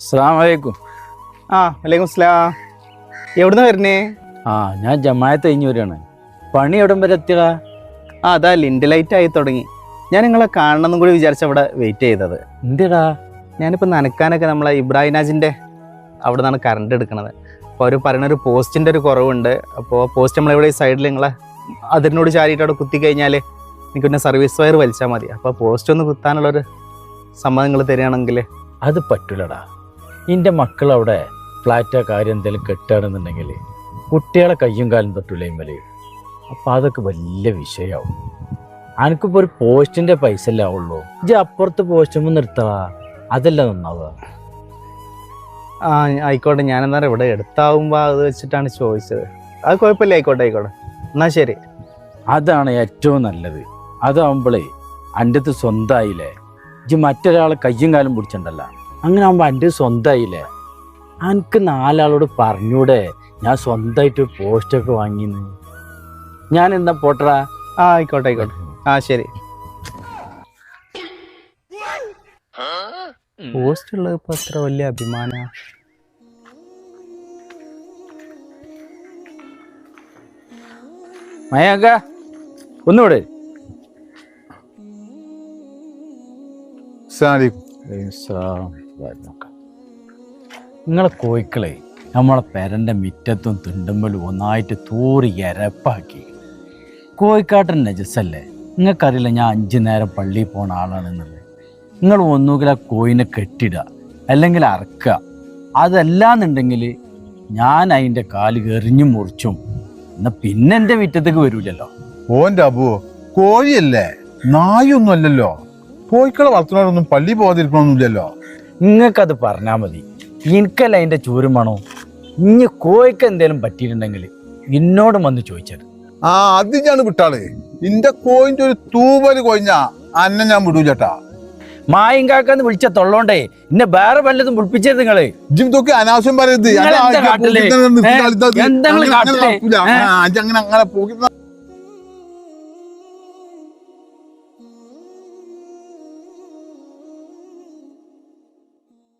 അസ്സാമലൈക്കും ആ വലൈക്കും സ്ലാം. എവിടുന്ന് വരുന്നേ ആ ഞാൻ ജമായത്ത് കഴിഞ്ഞ് വരികയാണ്. പണി എവിടം വരെ എത്തിയ ആ അതാ ലിൻഡ് ലൈറ്റ് ആയി തുടങ്ങി. ഞാൻ നിങ്ങളെ കാണണമെന്നും കൂടി വിചാരിച്ച അവിടെ വെയിറ്റ് ചെയ്തത്. എന്തിടാ? ഞാനിപ്പോൾ നനക്കാനൊക്കെ നമ്മളെ ഇബ്രാഹിം നാജിന്റെ അവിടെ നിന്നാണ് കറണ്ട് എടുക്കുന്നത് അപ്പോൾ അവർ പറയുന്ന ഒരു പോസ്റ്റിന്റെ ഒരു കുറവുണ്ട് അപ്പോൾ പോസ്റ്റ് നമ്മളെവിടെ ഈ സൈഡിൽ നിങ്ങളെ അതിനോട് ചാരിയിട്ട് അവിടെ കുത്തി കഴിഞ്ഞാൽ എനിക്ക് പിന്നെ സർവീസ് വയർ വലിച്ചാൽ മതി. അപ്പോൾ പോസ്റ്റ് ഒന്ന് കുത്താനുള്ളൊരു സമ്മതം നിങ്ങൾ തരികയാണെങ്കിൽ അത് പറ്റൂലടാ. എന്റെ മക്കൾ അവിടെ ഫ്ലാറ്റോ കാര്യം എന്തെങ്കിലും കെട്ടുകയാണെന്നുണ്ടെങ്കിൽ കുട്ടികളെ കയ്യും കാലും തൊട്ടില്ലേ ഇമ്മൽ. അപ്പം അതൊക്കെ വലിയ വിഷയമാവും അനക്കിപ്പോൾ ഒരു പോസ്റ്റിന്റെ പൈസ അല്ലേ ആവുള്ളൂ? ഇജ്ജ് അപ്പുറത്ത് പോസ്റ്റുമ്പോൾ നിർത്തുക അതല്ല നന്നാവുക? ആ ആയിക്കോട്ടെ. ഞാനെന്താ ഇവിടെ എടുത്താവുമ്പോൾ അത് വെച്ചിട്ടാണ് ചോദിച്ചത്. അത് കുഴപ്പമില്ല ആയിക്കോട്ടെ ആയിക്കോട്ടെ. എന്നാൽ ശരി. അതാണ് ഏറ്റവും നല്ലത്. അതാവുമ്പോളേ എന്റെ അടുത്ത് സ്വന്തമായില്ലേ ഇത് മറ്റൊരാളെ കയ്യും കാലും പിടിച്ചിട്ടുണ്ടല്ല അങ്ങനെ ആകുമ്പോൾ എന്റെ സ്വന്തമായില്ലേ എനിക്ക് നാലാളോട് പറഞ്ഞൂടെ ഞാൻ സ്വന്തമായിട്ട് പോസ്റ്റൊക്കെ വാങ്ങിന്ന്. ഞാൻ എന്താ പോട്ടറാ? ആ ആയിക്കോട്ടെ ആയിക്കോട്ടെ. ആ ശരി. പോസ്റ്റ് ഉള്ളത് ഇപ്പൊ അത്ര വലിയ അഭിമാന. മയാക്ക ഒന്നുകൂടെ. നിങ്ങളെ കോയിക്കളെ നമ്മളെ പെരന്റെ മിറ്റത്തും തിണ്ടുമ്പലും ഒന്നായിട്ട് തൂറി എരപ്പാക്കി. കോഴിക്കാട്ടൻ നജസല്ലേ? നിങ്ങൾക്കറിയില്ല ഞാൻ അഞ്ചു നേരം പള്ളിയിൽ പോണ ആളാണെന്നുള്ളത്. നിങ്ങൾ ഒന്നുകിൽ ആ കോയിനെ കെട്ടിടുക അല്ലെങ്കിൽ അറക്കുക. അതല്ലാന്നുണ്ടെങ്കിൽ ഞാൻ അതിന്റെ കാൽ എറിഞ്ഞു മുറിച്ചും എന്നാൽ പിന്നെ എന്റെ മിറ്റത്തേക്ക് വരൂലല്ലോ. ഓന്റെ അബുവോ കോഴിയല്ലേ? നായൊന്നും അല്ലല്ലോ. കോഴിക്കളെ വളർത്തുന്നവരൊന്നും പള്ളി പോകാതിരിക്കണമൊന്നുമില്ലല്ലോ നിങ്ങൾക്കത് പറഞ്ഞാൽ മതി. എനിക്കല്ല അതിന്റെ ചൂരുമാണോ ഇനി കോഴിക്ക് എന്തെങ്കിലും പറ്റിയിട്ടുണ്ടെങ്കിൽ എന്നോടും വന്ന് ചോദിച്ചത്. ആ അത് ഞാൻ വിട്ടാളേ. നിന്റെ കോയിന്റെ ഒരു തൂവൽ കൊഴിഞ്ഞ അന്നെ ഞാൻ വിടൂ ചേട്ടാ മായും കാക്കാന്ന് വിളിച്ച തൊള്ളോണ്ടേ എന്നെ വേറെ വല്ലതും വിളിപ്പിച്ചത് നിങ്ങൾ. അനാവശ്യം പറയരുത്. അങ്ങനെ- അങ്ങനെ